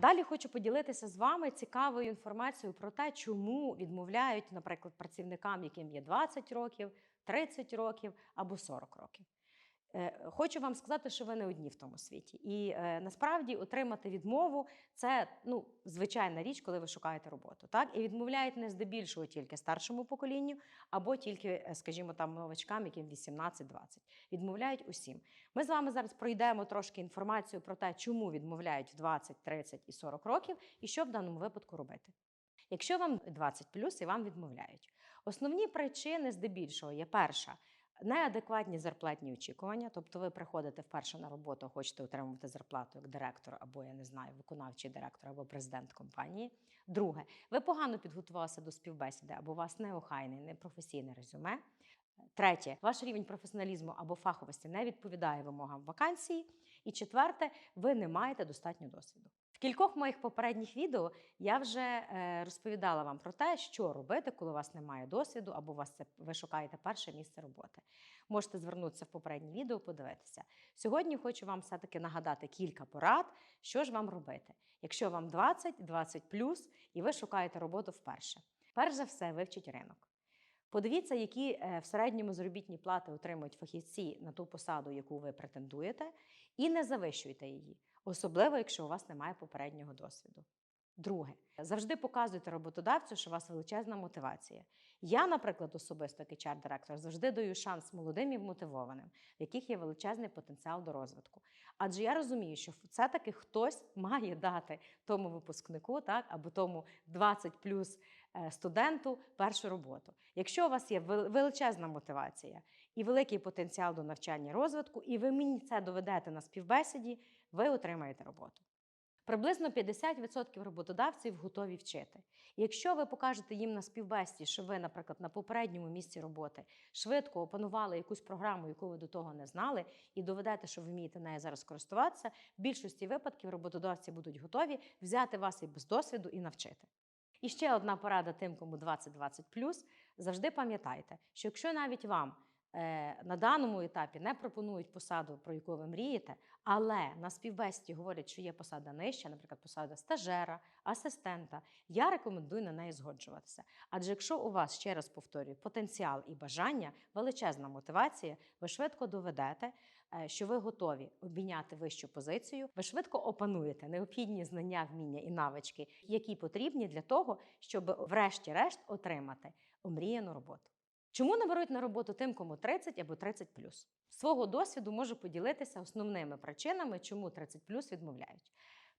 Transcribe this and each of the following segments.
Далі хочу поділитися з вами цікавою інформацією про те, чому відмовляють, наприклад, працівникам, яким є 20 років, 30 років або 40 років. Е, Хочу вам сказати, що ви не одні в тому світі. І е, насправді отримати відмову це ну, звичайна річ, коли ви шукаєте роботу. Так? І відмовляють не здебільшого тільки старшому поколінню, або тільки, е, скажімо, там новачкам, яким 18-20. Відмовляють усім. Ми з вами зараз пройдемо трошки інформацію про те, чому відмовляють в 20, 30 і 40 років, і що в даному випадку робити. Якщо вам 20 і вам відмовляють, основні причини здебільшого є перша. Неадекватні зарплатні очікування, тобто ви приходите вперше на роботу, хочете отримувати зарплату як директор, або я не знаю, виконавчий директор або президент компанії. Друге, ви погано підготувалися до співбесіди, або у вас неохайне, непрофесійне резюме. Третє, ваш рівень професіоналізму або фаховості не відповідає вимогам вакансії. І четверте, ви не маєте достатньо досвіду. Кількох моїх попередніх відео я вже е, розповідала вам про те, що робити, коли у вас немає досвіду, або вас це ви шукаєте перше місце роботи. Можете звернутися в попереднє відео, подивитися. Сьогодні хочу вам все-таки нагадати кілька порад, що ж вам робити, якщо вам 20, 20 і ви шукаєте роботу вперше. Перш за все, вивчіть ринок. Подивіться, які е, в середньому заробітні плати отримують фахівці на ту посаду, яку ви претендуєте, і не завищуйте її, особливо якщо у вас немає попереднього досвіду. Друге, завжди показуйте роботодавцю, що у вас величезна мотивація. Я, наприклад, особисто як HR-директор, завжди даю шанс молодим і вмотивованим, в яких є величезний потенціал до розвитку. Адже я розумію, що це таки хтось має дати тому випускнику, так або тому 20 плюс е, студенту першу роботу. Якщо у вас є величезна мотивація і великий потенціал до навчання і розвитку, і ви мені це доведете на співбесіді, ви отримаєте роботу. Приблизно 50% роботодавців готові вчити. І якщо ви покажете їм на співбесіді, що ви, наприклад, на попередньому місці роботи швидко опанували якусь програму, яку ви до того не знали, і доведете, що ви вмієте нею зараз користуватися, в більшості випадків роботодавці будуть готові взяти вас і без досвіду і навчити. І ще одна порада тим, кому 20-20+, завжди пам'ятайте, що якщо навіть вам Е, на даному етапі не пропонують посаду, про яку ви мрієте, але на співбесіді говорять, що є посада нижча, наприклад, посада стажера, асистента. Я рекомендую на неї згоджуватися. Адже якщо у вас, ще раз повторюю, потенціал і бажання, величезна мотивація, ви швидко доведете, е, що ви готові обміняти вищу позицію, ви швидко опануєте необхідні знання, вміння і навички, які потрібні для того, щоб, врешті-решт, отримати омріяну роботу. Чому не беруть на роботу тим, кому 30 або 30 З свого досвіду можу поділитися основними причинами, чому 30 відмовляють.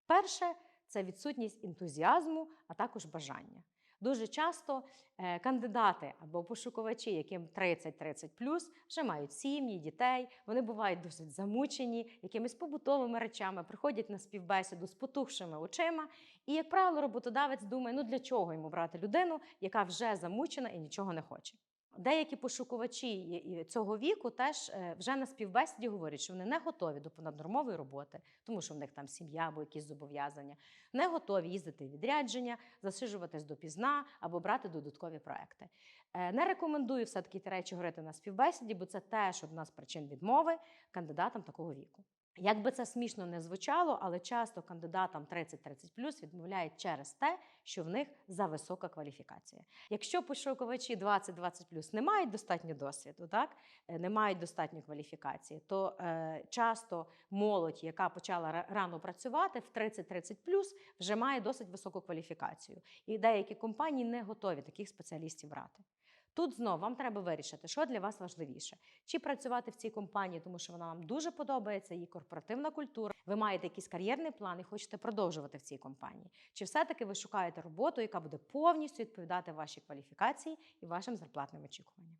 Перше це відсутність ентузіазму, а також бажання. Дуже часто е, кандидати або пошукувачі, яким 30-30 вже мають сім'ї, дітей. Вони бувають досить замучені якимись побутовими речами, приходять на співбесіду з потухшими очима. І, як правило, роботодавець думає, ну для чого йому брати людину, яка вже замучена і нічого не хоче. Деякі пошукувачі цього віку теж е, вже на співбесіді говорять, що вони не готові до понаднормової роботи, тому що в них там сім'я або якісь зобов'язання, не готові їздити в відрядження, засиджуватись допізна або брати додаткові проекти. Е, не рекомендую все таки ті речі говорити на співбесіді, бо це теж одна з причин відмови кандидатам такого віку. Як би це смішно не звучало, але часто кандидатам 30-30 відмовляють через те, що в них за висока кваліфікація. Якщо пошуковачі 20-20 не мають достатньо досвіду, так е, не мають достатньо кваліфікації, то е, часто молодь, яка почала рано працювати, в 30-30 вже має досить високу кваліфікацію. І деякі компанії не готові таких спеціалістів брати. Тут знову вам треба вирішити, що для вас важливіше: чи працювати в цій компанії, тому що вона вам дуже подобається, її корпоративна культура. Ви маєте якийсь кар'єрний план і хочете продовжувати в цій компанії. Чи все-таки ви шукаєте роботу, яка буде повністю відповідати вашій кваліфікації і вашим зарплатним очікуванням?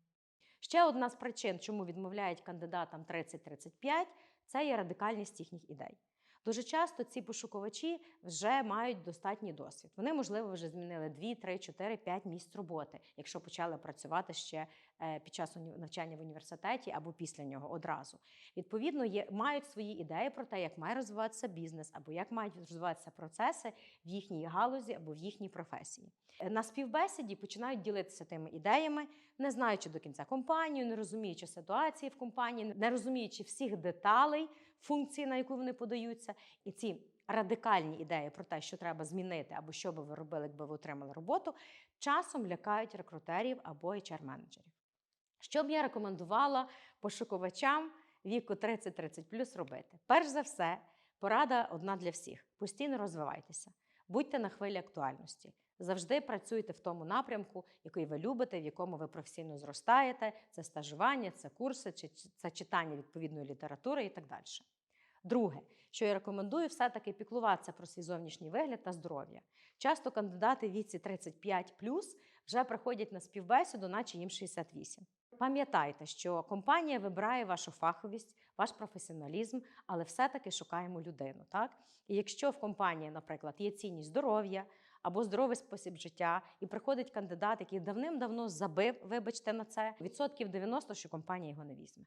Ще одна з причин, чому відмовляють кандидатам 30-35, це є радикальність їхніх ідей. Дуже часто ці пошукувачі вже мають достатній досвід. Вони, можливо, вже змінили 2, 3, 4, 5 місць роботи, якщо почали працювати ще е, під час навчання в університеті або після нього одразу. Відповідно, є, мають свої ідеї про те, як має розвиватися бізнес, або як мають розвиватися процеси в їхній галузі або в їхній професії. Е, на співбесіді починають ділитися тими ідеями, не знаючи до кінця компанію, не розуміючи ситуації в компанії, не розуміючи всіх деталей функції, на яку вони подаються, і ці радикальні ідеї про те, що треба змінити, або що би ви робили, якби ви отримали роботу, часом лякають рекрутерів або HR-менеджерів. Що б я рекомендувала пошукувачам віку 30-30 робити? Перш за все, порада одна для всіх: постійно розвивайтеся, будьте на хвилі актуальності. Завжди працюйте в тому напрямку, який ви любите, в якому ви професійно зростаєте. Це стажування, це курси, чи це читання відповідної літератури і так далі. Друге, що я рекомендую, все-таки піклуватися про свій зовнішній вигляд та здоров'я. Часто кандидати віці 35 вже приходять на співбесіду, наче їм 68. Пам'ятайте, що компанія вибирає вашу фаховість, ваш професіоналізм, але все-таки шукаємо людину. Так? І якщо в компанії, наприклад, є цінність здоров'я або здоровий спосіб життя, і приходить кандидат, який давним-давно забив, вибачте на це, відсотків 90, що компанія його не візьме,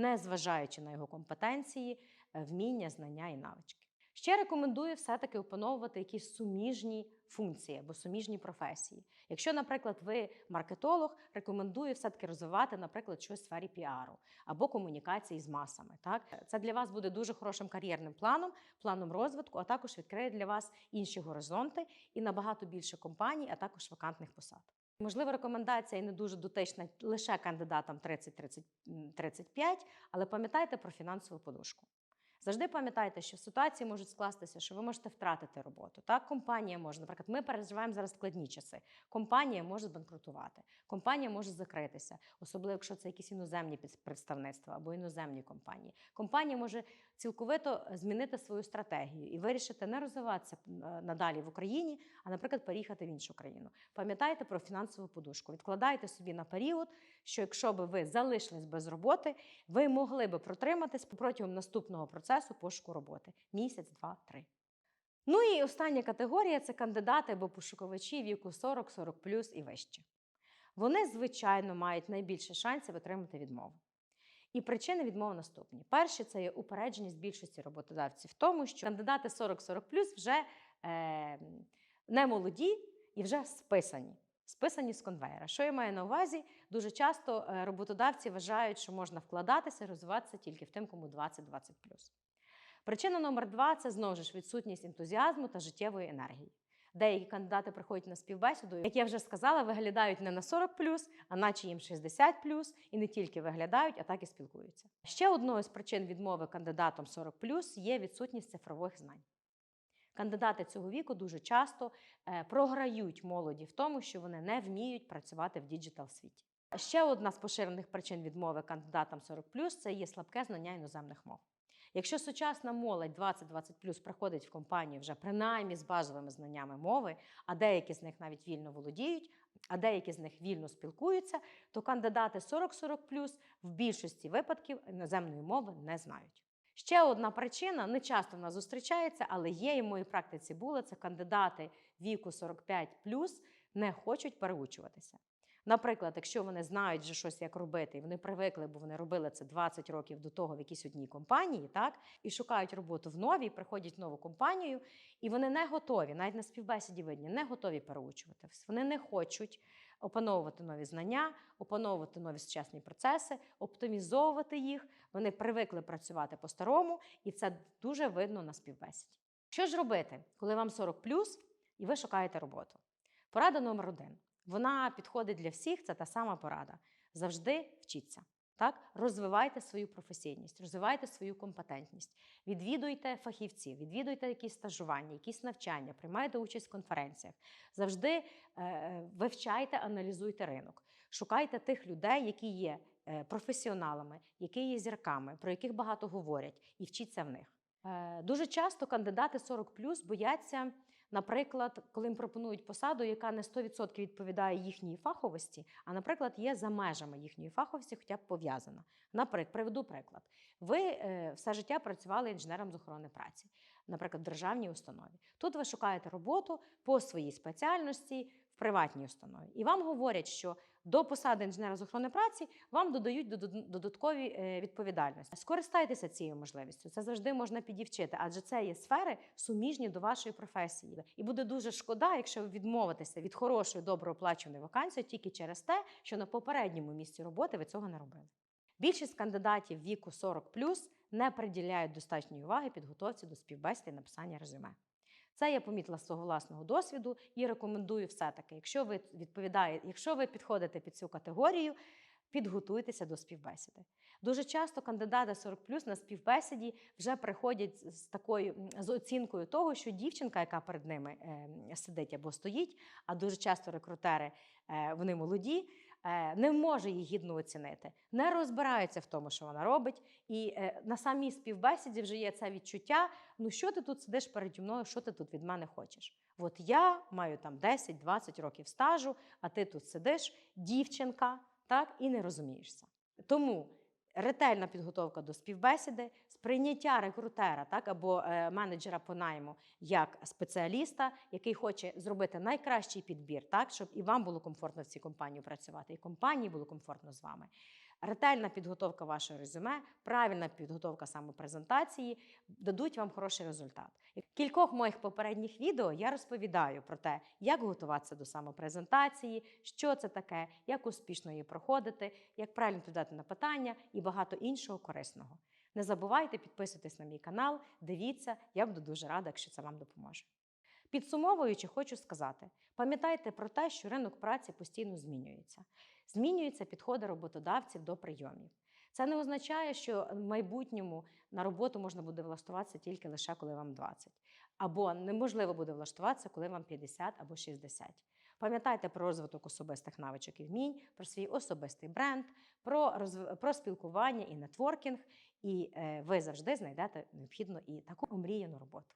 не зважаючи на його компетенції, е, вміння, знання і навички. Ще рекомендую все-таки опановувати якісь суміжні функції або суміжні професії. Якщо, наприклад, ви маркетолог, рекомендую все-таки розвивати, наприклад, щось в сфері піару або комунікації з масами. Так, це для вас буде дуже хорошим кар'єрним планом, планом розвитку, а також відкриє для вас інші горизонти і набагато більше компаній, а також вакантних посад. Можливо, рекомендація і не дуже дотична лише кандидатам 30-35, але пам'ятайте про фінансову подушку. Завжди пам'ятайте, що ситуації можуть скластися, що ви можете втратити роботу. Так, компанія може, наприклад, ми переживаємо зараз складні часи. Компанія може збанкрутувати, компанія може закритися, особливо якщо це якісь іноземні представництва або іноземні компанії. Компанія може цілковито змінити свою стратегію і вирішити не розвиватися е, надалі в Україні, а, наприклад, переїхати в іншу країну. Пам'ятайте про фінансову подушку, відкладайте собі на період, що якщо би ви залишились без роботи, ви могли би протриматись протягом наступного процесу пошуку роботи місяць, два, три. Ну і остання категорія це кандидати або пошуковачі віку 40-40 плюс і вище. Вони, звичайно, мають найбільше шансів отримати відмову. І причини відмови наступні: перші це є упередженість більшості роботодавців в тому, що кандидати 40-40 плюс вже е, не молоді і вже списані. Списані з конвейера. Що я маю на увазі? Дуже часто е, роботодавці вважають, що можна вкладатися розвиватися тільки в тим, кому 20-20. Причина номер два це знову ж відсутність ентузіазму та життєвої енергії. Деякі кандидати приходять на співбесіду, як я вже сказала, виглядають не на 40 а наче їм 60 і не тільки виглядають, а так і спілкуються. Ще одною з причин відмови кандидатам 40 є відсутність цифрових знань. Кандидати цього віку дуже часто е, програють молоді в тому, що вони не вміють працювати в діджитал світі. Ще одна з поширених причин відмови кандидатам 40 це є слабке знання іноземних мов. Якщо сучасна молодь 20-20 приходить в компанію вже принаймні з базовими знаннями мови, а деякі з них навіть вільно володіють, а деякі з них вільно спілкуються, то кандидати 40-40 в більшості випадків іноземної мови не знають. Ще одна причина не часто в нас зустрічається, але є і в моїй практиці було це кандидати віку 45 не хочуть переучуватися. Наприклад, якщо вони знають вже щось, як робити, і вони привикли, бо вони робили це 20 років до того в якійсь одній компанії, так і шукають роботу в новій, приходять в нову компанію, і вони не готові, навіть на співбесіді видні, не готові переучуватися. Вони не хочуть опановувати нові знання, опановувати нові сучасні процеси, оптимізовувати їх. Вони привикли працювати по-старому, і це дуже видно на співбесіді. Що ж робити, коли вам 40 і ви шукаєте роботу? Порада номер один. Вона підходить для всіх, це та сама порада. Завжди вчіться. Так, розвивайте свою професійність, розвивайте свою компетентність, відвідуйте фахівців, відвідуйте якісь стажування, якісь навчання, приймайте участь в конференціях. Завжди е, вивчайте, аналізуйте ринок, шукайте тих людей, які є е, професіоналами, які є зірками, про яких багато говорять, і вчіться в них. Е, дуже часто кандидати 40 бояться. Наприклад, коли їм пропонують посаду, яка не 100% відповідає їхній фаховості, а, наприклад, є за межами їхньої фаховості, хоча б пов'язана. Наприклад, приведу приклад. Ви е, все життя працювали інженером з охорони праці, наприклад, в державній установі. Тут ви шукаєте роботу по своїй спеціальності приватній установі. І вам говорять, що до посади інженера з охорони праці вам додають додаткові е, відповідальності. Скористайтеся цією можливістю. Це завжди можна підівчити, адже це є сфери суміжні до вашої професії. І буде дуже шкода, якщо ви відмовитеся від хорошої, добро оплачуваної вакансії тільки через те, що на попередньому місці роботи ви цього не робили. Більшість кандидатів віку 40 не приділяють достатньої уваги підготовці до співбесіди написання резюме. Це я помітила з свого власного досвіду і рекомендую все-таки, якщо ви відповідаєте, якщо ви підходите під цю категорію, підготуйтеся до співбесіди. Дуже часто кандидати 40 на співбесіді вже приходять з такою з оцінкою того, що дівчинка, яка перед ними е, сидить або стоїть, а дуже часто рекрутери е, вони молоді. Е, Не може її гідно оцінити, не розбирається в тому, що вона робить, і е, на самій співбесіді вже є це відчуття. Ну що ти тут сидиш переді мною? Що ти тут від мене хочеш? От я маю там 10-20 років стажу, а ти тут сидиш, дівчинка, так і не розумієшся. Тому ретельна підготовка до співбесіди, сприйняття рекрутера, так або е, менеджера по найму як спеціаліста, який хоче зробити найкращий підбір, так щоб і вам було комфортно в цій компанії працювати, і компанії було комфортно з вами. Ретельна підготовка вашого резюме, правильна підготовка самопрезентації дадуть вам хороший результат. В кількох моїх попередніх відео я розповідаю про те, як готуватися до самопрезентації, що це таке, як успішно її проходити, як правильно відповідати на питання і багато іншого корисного. Не забувайте підписуйтесь на мій канал, дивіться, я буду дуже рада, якщо це вам допоможе. Підсумовуючи, хочу сказати: пам'ятайте про те, що ринок праці постійно змінюється. Змінюються підходи роботодавців до прийомів. Це не означає, що в майбутньому на роботу можна буде влаштуватися тільки лише коли вам 20. Або неможливо буде влаштуватися, коли вам 50 або 60. Пам'ятайте про розвиток особистих навичок і вмінь, про свій особистий бренд, про, розв... про спілкування і нетворкінг, і е, ви завжди знайдете необхідну і таку омріяну роботу.